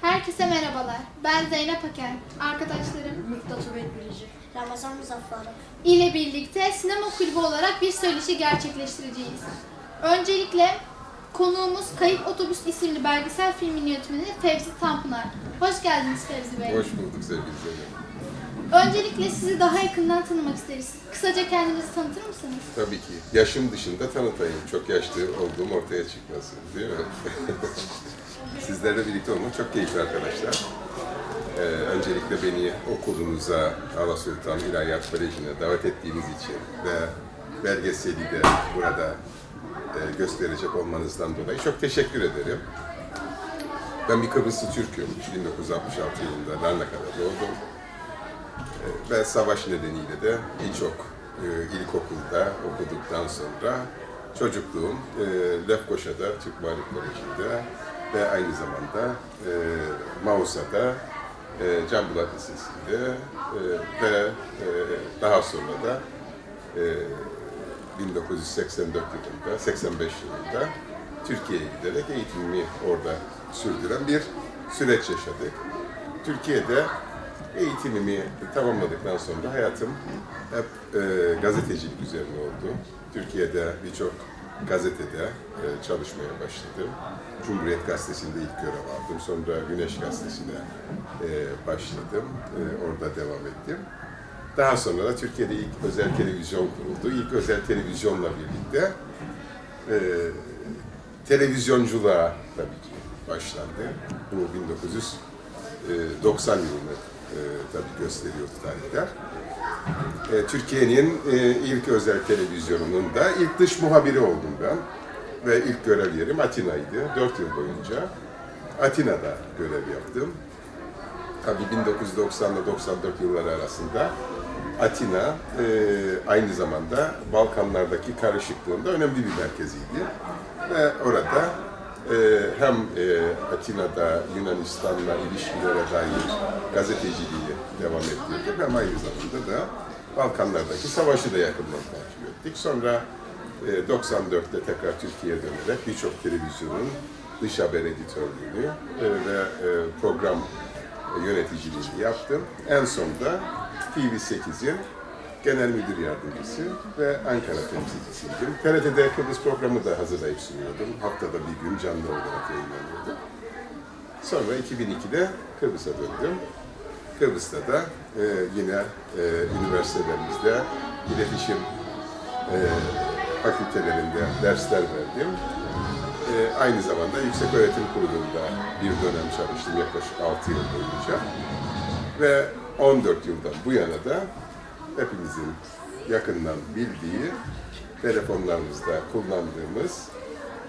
Herkese merhabalar. Ben Zeynep Aker. Arkadaşlarım Müktat Ubek Bilici. Ramazan Muzaffarov. ile birlikte sinema kulübü olarak bir söyleşi gerçekleştireceğiz. Öncelikle konuğumuz Kayıp Otobüs isimli belgesel filmin yönetmeni Fevzi Tanpınar. Hoş geldiniz Fevzi Bey. Hoş bulduk sevgili Zeynep. Öncelikle sizi daha yakından tanımak isteriz. Kısaca kendinizi tanıtır mısınız? Tabii ki. Yaşım dışında tanıtayım. Çok yaşlı olduğum ortaya çıkmasın. Değil mi? Sizlerle birlikte olmak çok keyifli arkadaşlar. Ee, öncelikle beni okulunuza, Ala Sultan İlahiyat Koleji'ne davet ettiğiniz için ve belgeseli de burada e, gösterecek olmanızdan dolayı çok teşekkür ederim. Ben bir Kıbrıslı Türk'üm. 1966 yılında Larnaka'da doğdum. Ve savaş nedeniyle de birçok e, ilkokulda okuduktan sonra çocukluğum e, Lefkoşa'da, Türk Mağlup Koleji'nde ve aynı zamanda e, Mausa'da, e, Can Bulat Lisesi'nde ve daha sonra da e, 1984 yılında, 85 yılında Türkiye'ye giderek eğitimimi orada sürdüren bir süreç yaşadık. Türkiye'de eğitimimi tamamladıktan sonra hayatım hep e, gazetecilik üzerine oldu. Türkiye'de birçok gazetede e, çalışmaya başladım. Cumhuriyet Gazetesi'nde ilk görev aldım. Sonra Güneş Gazetesi'ne e, başladım. E, orada devam ettim. Daha sonra da Türkiye'de ilk özel televizyon kuruldu. İlk özel televizyonla birlikte e, televizyonculuğa tabii ki başlandı. Bu 1990 yılını e, tabii gösteriyor tarihler. E, Türkiye'nin e, ilk özel televizyonunun da ilk dış muhabiri oldum ben. Ve ilk görev yerim Atina'ydı. 4 yıl boyunca Atina'da görev yaptım. Tabii 1990 ile 94 yılları arasında Atina e, aynı zamanda Balkanlardaki karışıklığında önemli bir merkeziydi. Ve orada e, hem e, Atina'da Yunanistan'la ilişkilere dair gazeteciliği devam ettirdik hem aynı zamanda da Balkanlardaki savaşı da yakından takip ettik. Sonra e, 94'te tekrar Türkiye'ye dönerek birçok televizyonun dış haber editörlüğünü e, ve e, program yöneticiliğini yaptım. En sonunda TV8'in genel müdür yardımcısı ve Ankara temsilcisiydim. TRT'de Kıbrıs programı da hazırlayıp sunuyordum. Haftada bir gün canlı olarak yayınlanıyordu. Sonra 2002'de Kıbrıs'a döndüm. Kıbrıs'ta da e, yine e, üniversitelerimizde iletişim e, fakültelerinde dersler verdim. E, aynı zamanda Yüksek Öğretim Kurulu'nda bir dönem çalıştım yaklaşık 6 yıl boyunca. Ve 14 yıldan bu yana da hepimizin yakından bildiği telefonlarımızda kullandığımız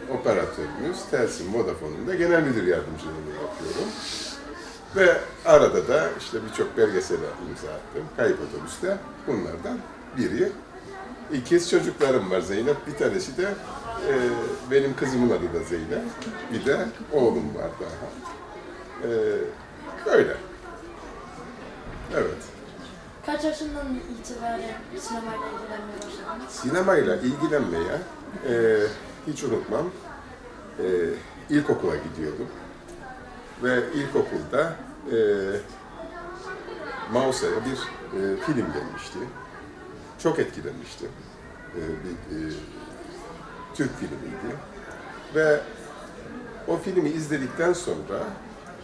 operatörümüz Telsim Vodafone'un da genel müdür yardımcılığını yapıyorum. Ve arada da işte birçok belgesele imza attım. Kayıp Otobüs'te bunlardan biri. İkiz çocuklarım var Zeynep. Bir tanesi de e, benim kızımın adı da Zeynep. Bir de oğlum var daha. E, böyle. Evet. Kaç yaşından itibaren sinemayla ilgilenmeye başladınız? Sinemayla ilgilenmeye e, hiç unutmam. E, ilkokula gidiyordum. Ve ilkokulda e, Mausa'ya bir e, film gelmişti. Çok etkilenmiştim. E, bir e, Türk filmiydi. Ve o filmi izledikten sonra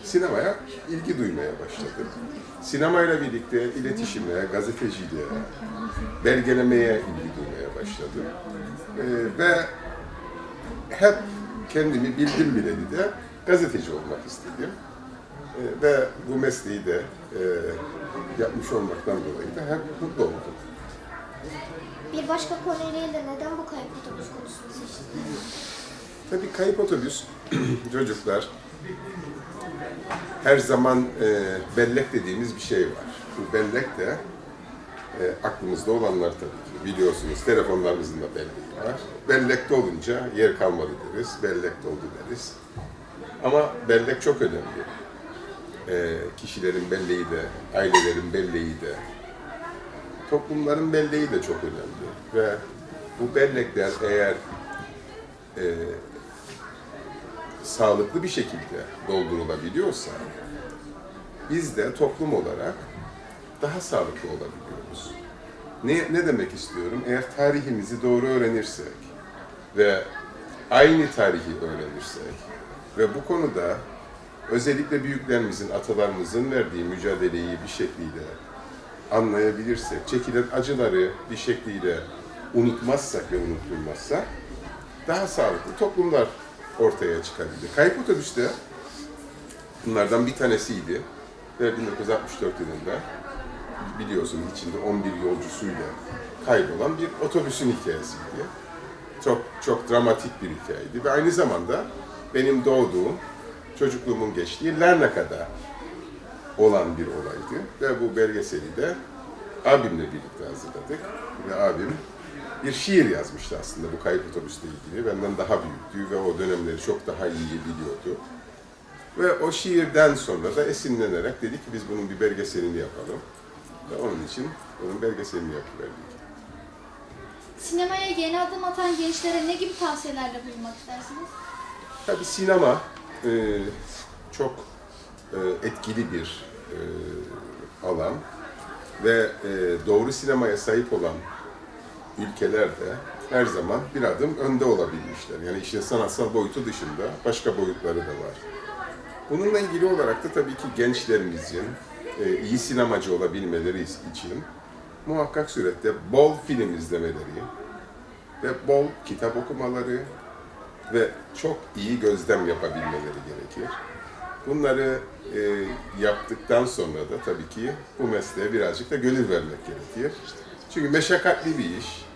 sinemaya ilgi duymaya başladım. Sinemayla birlikte iletişime, gazeteciliğe, belgelemeye ilgi duymaya başladım. Ee, ve hep kendimi bildim bileli de gazeteci olmak istedim. Ee, ve bu mesleği de e, yapmış olmaktan dolayı da hep mutlu oldum. Bir başka konuyla neden bu kayıp konusunu seçtiniz? Tabii kayıp otobüs çocuklar her zaman e, bellek dediğimiz bir şey var. Bu bellek de e, aklımızda olanlar tabii ki. Biliyorsunuz telefonlarımızın da belleği var. Bellekte olunca yer kalmadı deriz, bellek doldu deriz. Ama bellek çok önemli. E, kişilerin belleği de, ailelerin belleği de, toplumların belleği de çok önemli. Ve bu bellekler eğer e, sağlıklı bir şekilde doldurulabiliyorsa biz de toplum olarak daha sağlıklı olabiliyoruz. Ne, ne demek istiyorum? Eğer tarihimizi doğru öğrenirsek ve aynı tarihi öğrenirsek ve bu konuda özellikle büyüklerimizin, atalarımızın verdiği mücadeleyi bir şekliyle anlayabilirsek, çekilen acıları bir şekliyle unutmazsak ve unutturmazsak daha sağlıklı toplumlar ortaya çıkabilir. Kayıp otobüste bunlardan bir tanesiydi. Ve 1964 yılında biliyorsunuz içinde 11 yolcusuyla kaybolan bir otobüsün hikayesiydi. Çok çok dramatik bir hikayeydi. Ve aynı zamanda benim doğduğum, çocukluğumun geçtiği Larnaka'da olan bir olaydı. Ve bu belgeseli de abimle birlikte hazırladık. Ve abim bir şiir yazmıştı aslında bu kayıp otobüsle ilgili. Benden daha büyüktü ve o dönemleri çok daha iyi biliyordu. Ve o şiirden sonra da esinlenerek dedik ki biz bunun bir belgeselini yapalım. Ve onun için bunun belgeselini yapıverdik. Sinemaya yeni adım atan gençlere ne gibi tavsiyelerde bulunmak istersiniz? Tabii sinema e, çok e, etkili bir e, alan ve e, doğru sinemaya sahip olan ülkeler de her zaman bir adım önde olabilmişler. Yani işin sanatsal boyutu dışında başka boyutları da var. Bununla ilgili olarak da tabii ki gençlerimizin e, iyi sinemacı olabilmeleri için muhakkak surette bol film izlemeleri ve bol kitap okumaları ve çok iyi gözlem yapabilmeleri gerekir. Bunları e, yaptıktan sonra da tabii ki bu mesleğe birazcık da gönül vermek gerekir. Çünkü meşakkatli bir iş,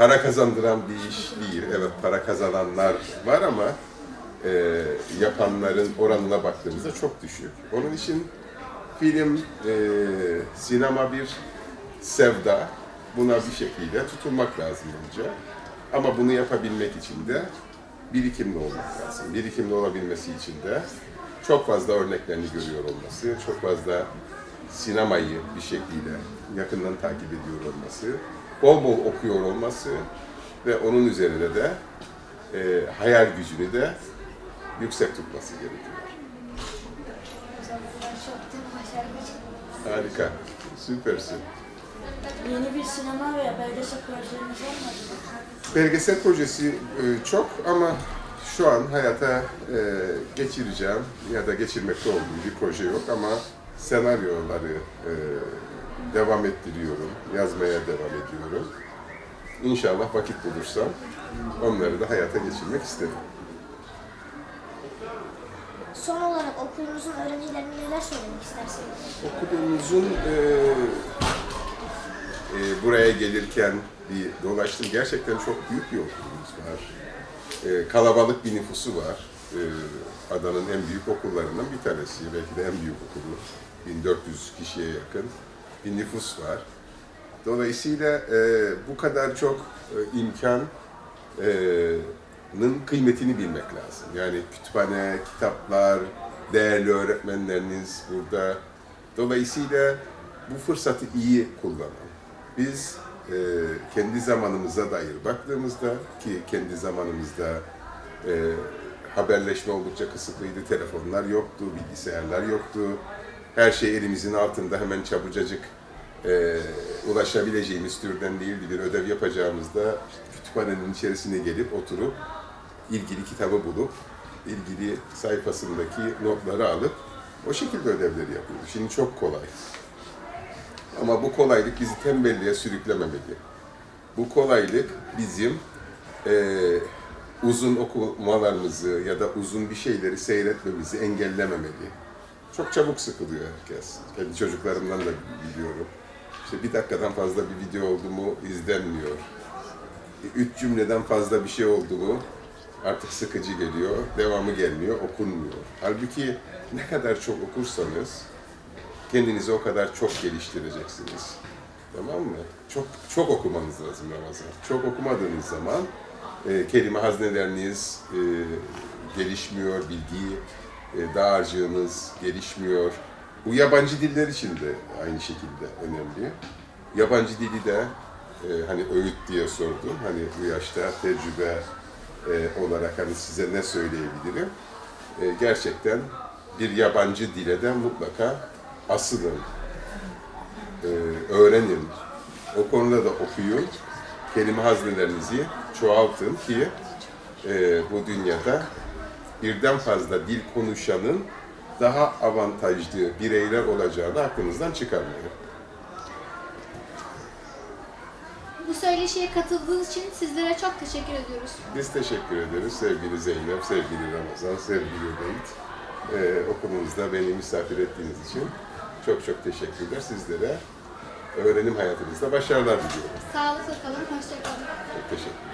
para kazandıran bir iş değil. Evet para kazananlar var ama e, yapanların oranına baktığımızda çok düşük. Onun için film, e, sinema bir sevda. Buna bir şekilde tutulmak lazım önce. Ama bunu yapabilmek için de birikimli olmak lazım. Birikimli olabilmesi için de çok fazla örneklerini görüyor olması, çok fazla sinemayı bir şekilde yakından takip ediyor olması, bol bol okuyor olması ve onun üzerine de e, hayal gücünü de yüksek tutması gerekiyor. Harika, süpersin. Yeni bir sinema veya belgesel projeleriniz olmadı mı? Belgesel projesi e, çok ama şu an hayata e, geçireceğim ya da geçirmekte olduğum bir proje yok ama senaryoları e, devam ettiriyorum, yazmaya devam ediyorum. İnşallah vakit bulursam onları da hayata geçirmek isterim. Son olarak okulunuzun öğrencilerine neler söylemek istersiniz? Okulumuzun e, e, buraya gelirken bir dolaştım. Gerçekten çok büyük bir okulumuz var. E, kalabalık bir nüfusu var. E, adanın en büyük okullarından bir tanesi. Belki de en büyük okulu. 1400 kişiye yakın bir nüfus var. Dolayısıyla e, bu kadar çok e, imkan e, kıymetini bilmek lazım. Yani kütüphane, kitaplar, değerli öğretmenleriniz burada. Dolayısıyla bu fırsatı iyi kullanın. Biz e, kendi zamanımıza dair baktığımızda ki kendi zamanımızda e, haberleşme oldukça kısıtlıydı. Telefonlar yoktu, bilgisayarlar yoktu. Her şey elimizin altında hemen çabucacık e, ulaşabileceğimiz türden değildi. Bir ödev yapacağımızda kütüphanenin içerisine gelip oturup ilgili kitabı bulup ilgili sayfasındaki notları alıp o şekilde ödevleri yapıyoruz. Şimdi çok kolay. Ama bu kolaylık bizi tembelliğe sürüklememeli. Bu kolaylık bizim eee, uzun okumalarımızı ya da uzun bir şeyleri seyretmemizi engellememeli. Çok çabuk sıkılıyor herkes. Kendi çocuklarımdan da biliyorum. İşte bir dakikadan fazla bir video oldu mu izlenmiyor. Üç cümleden fazla bir şey oldu mu artık sıkıcı geliyor, devamı gelmiyor, okunmuyor. Halbuki ne kadar çok okursanız kendinizi o kadar çok geliştireceksiniz. Tamam mı? Çok çok okumanız lazım Ramazan. Çok okumadığınız zaman e, kelime hazneleriniz e, gelişmiyor, bilgi e, dağarcığınız gelişmiyor. Bu yabancı diller için de aynı şekilde önemli. Yabancı dili de e, hani öğüt diye sordum. Hani bu yaşta tecrübe e, olarak hani size ne söyleyebilirim? E, gerçekten bir yabancı dile de mutlaka asılın, e, öğrenin. O konuda da okuyun. Kelime haznelerinizi çoğaltın ki e, bu dünyada birden fazla dil konuşanın daha avantajlı bireyler olacağını aklınızdan çıkarmayın. Bu söyleşiye katıldığınız için sizlere çok teşekkür ediyoruz. Biz teşekkür ederiz sevgili Zeynep, sevgili Ramazan, sevgili Beyt. Ee, okulumuzda beni misafir ettiğiniz için çok çok teşekkürler. Sizlere öğrenim hayatınızda başarılar diliyorum. Sağlıkla kalın, hoşça kalın. Çok teşekkürler.